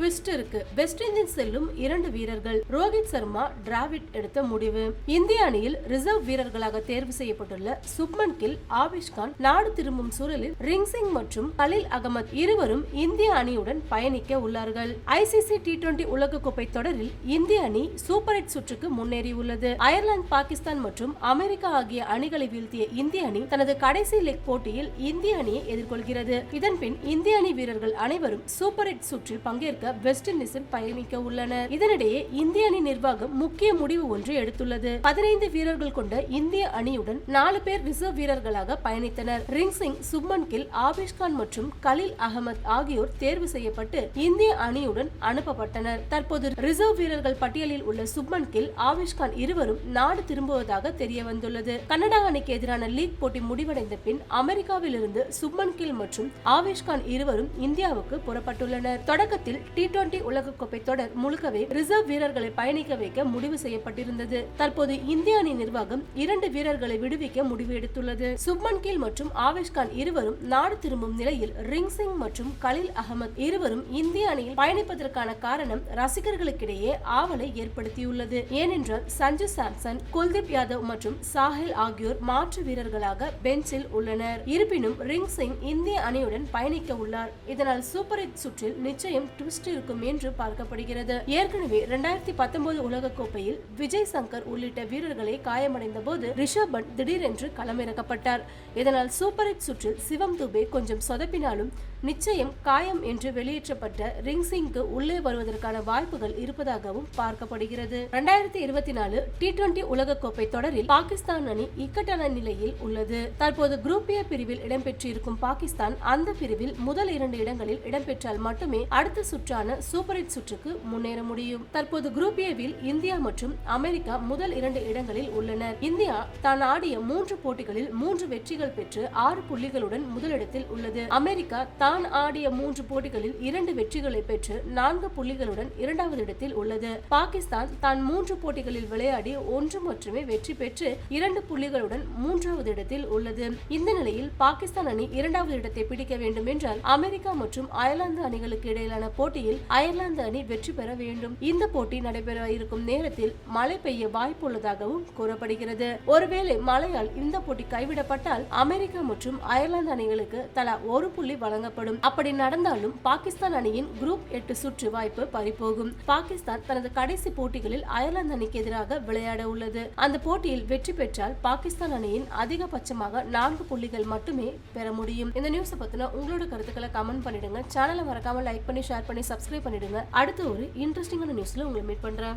Twist இருக்கு. West Indies செல்லும் இரண்டு வீரர்கள் ரோஹித் சர்மா டிராவிட் எடுத்த முடிவு. இந்திய அணியில் ரிசர்வ் வீரர்களாக தேர்வு செய்யப்பட்டுள்ள சுப்மன் கில் ஆபிஷ் கான் நாடு திரும்பும் சூழலில் ரிங் சிங் மற்றும் கலில் அகமத் இருவரும் இந்திய அணியுடன் பயணிக்க உள்ளார்கள். ஐசிசி டி டுவெண்டி உலகக்கோப்பை தொடரில் இந்திய அணி சூப்பர் எயிட் சுற்றுக்கு முன்னேறியுள்ளது அயர்லாந்து பாகிஸ்தான் மற்றும் அமெரிக்கா ஆகிய அணிகளை வீழ்த்திய இந்திய அணி தனது கடைசி லெக் போட்டியில் இந்திய அணியை எதிர்கொள்கிறது. இதன்பின் இந்திய அணி வீரர்கள் அனைவரும் சூப்பர் எயிட் சுற்றில் பங்கேற்க வெஸ்ட் இண்டீஸில் பயணிக்க உள்ளனர். இதனிடையே இந்திய அணி நிர்வாகம் முக்கிய முடிவு ஒன்று எடுத்துள்ளது. பதினைந்து வீரர்கள் கொண்ட இந்திய அணியுடன் நாலு பேர் ரிசர்வ் வீரர்களாக பயணித்தனர். ரிங் சிங் சுப்மன் கில் ஆபிஷ் கான் மற்றும் கலில் அகமது ஆகியோர் தேர்வு செய்யப்பட்டு இந்திய அணியுடன் அனுப்பப்பட்டனர். தற்போது ரிசர்வ் வீரர்கள் பட்டியலில் உள்ள சுப்மன் கில் ஆபிஷ் கான் இருவரும் நாடு திரும்புவதாக தெரிய வந்துள்ளது கனடா அணிக்கு எதிரான லீக் போட்டி முடிவடைந்த பின் அமெரிக்காவில் இருந்து சுப்மன் கில் மற்றும் ஆவேஷ்கான் இருவரும் இந்தியாவுக்கு புறப்பட்டுள்ளனர். தொடக்கத்தில் டி டி டுவெண்டி உலகக்கோப்பை தொடர் முழுக்கவே ரிசர்வ் வீரர்களை பயணிக்க வைக்க முடிவு செய்யப்பட்டிருந்தது. தற்போது இந்திய அணி நிர்வாகம் இரண்டு வீரர்களை விடுவிக்க முடிவு எடுத்துள்ளது. சுப்மன் கில் மற்றும் ஆவேஷ் கான் இருவரும் நாடு திரும்பும் நிலையில் ரிங் சிங் மற்றும் கலில் அகமது இருவரும் இந்திய அணியில் பயணிப்பதற்கான காரணம் ரசிகர்களுக்கிடையே ஆவலை ஏற்படுத்தியுள்ளது. ஏனென்றால் சஞ்சு சாம்சன் குல்தீப் யாதவ் மற்றும் சாஹில் ஆகியோர் மாற்று வீரர்களாக பெஞ்சில் உள்ளனர். இருப்பினும் ரிங் சிங் இந்திய அணியுடன் பயணிக்க உள்ளார். இதனால் சூப்பர் ஹிட் சுற்றில் நிச்சயம் ட்விஸ்ட் இருக்கும் என்று பார்க்கப்படுகிறது. ஏற்கனவே இரண்டாயிரத்தி பத்தொன்பது உலக கோப்பையில் விஜய் சங்கர் உள்ளிட்ட வீரர்களை காயமடைந்த போது ரிஷப் பண்ட் திடீரென்று களமிறக்கப்பட்டார். இதனால் சூப்பர் எயிட் சுற்றில் சிவம் துபே கொஞ்சம் சொதப்பினாலும் நிச்சயம் காயம் என்று வெளியேற்றப்பட்ட ரிங்சிங்க்கு உள்ளே வருவதற்கான வாய்ப்புகள் இருப்பதாகவும் பார்க்கப்படுகிறது. இரண்டாயிரத்தி இருபத்தி நாலு டி டுவெண்டி உலகக்கோப்பை தொடரில் பாகிஸ்தான் அணி இக்கட்டான நிலையில் உள்ளது. தற்போது குரூப் ஏ பிரிவில் இடம்பெற்றிருக்கும் பாகிஸ்தான் அந்த பிரிவில் முதல் இரண்டு இடங்களில் இடம்பெற்றால் மட்டுமே அடுத்த சுற்றான சூப்பர் எயிட் சுற்றுக்கு முன்னேற முடியும். தற்போது குரூப் ஏவில் இந்தியா மற்றும் அமெரிக்கா முதல் இரண்டு இடங்களில் உள்ளனர். இந்தியா தான் ஆடிய மூன்று போட்டிகளில் மூன்று வெற்றிகள் பெற்று ஆறு புள்ளிகளுடன் முதலிடத்தில் உள்ளது. அமெரிக்கா தான் ஆடிய மூன்று போட்டிகளில் இரண்டு வெற்றிகளை பெற்று நான்கு புள்ளிகளுடன் இரண்டாவது இடத்தில் உள்ளது. பாகிஸ்தான் தான் மூன்று போட்டிகளில் விளையாடி ஒன்று மட்டுமே வெற்றி பெற்று இரண்டு புள்ளிகளுடன் மூன்றாவது இடத்தில் உள்ளது. இந்த நிலையில் பாகிஸ்தான் அணி இரண்டாவது இடத்தை பிடிக்க வேண்டும் என்றால் அமெரிக்கா மற்றும் அயர்லாந்து அணிகளுக்கு இடையிலான போட்டியில் அயர்லாந்து அணி வெற்றி பெற வேண்டும். இந்த போட்டி நடைபெற இருக்கும் நேரத்தில் மழை பெய்ய வாய்ப்புள்ளதாகவும் கூறப்படுகிறது. ஒருவேளை மழையால் இந்த போட்டி கைவிடப்பட்டால் அமெரிக்கா மற்றும் அயர்லாந்து அணிகளுக்கு தலா ஒரு புள்ளி வழங்கப்படும். அப்படி நடந்தாலும் பாகிஸ்தான் அணியின் குரூப் எட்டு சுற்று வாய்ப்பு பறிபோகும். பாகிஸ்தான் தனது கடைசி போட்டிகளில் அயர்லாந்து அணிக்கு எதிராக விளையாட உள்ளது. அந்த போட்டியில் வெற்றி பெற்றால் பாகிஸ்தான் அணியின் அதிகபட்சமாக நான்கு புள்ளிகள் மட்டுமே பெற முடியும். இந்த நியூஸை பத்தின உங்களோட கருத்துக்களை கமெண்ட் பண்ணிடுங்க. சேனலை மறக்காம லைக் பண்ணி ஷேர் பண்ணி சப்ஸ்கிரைப் பண்ணிடுங்க. அடுத்து ஒரு இன்ட்ரெஸ்டிங்கான நியூஸ்ல உங்களை மீட் பண்றேன்.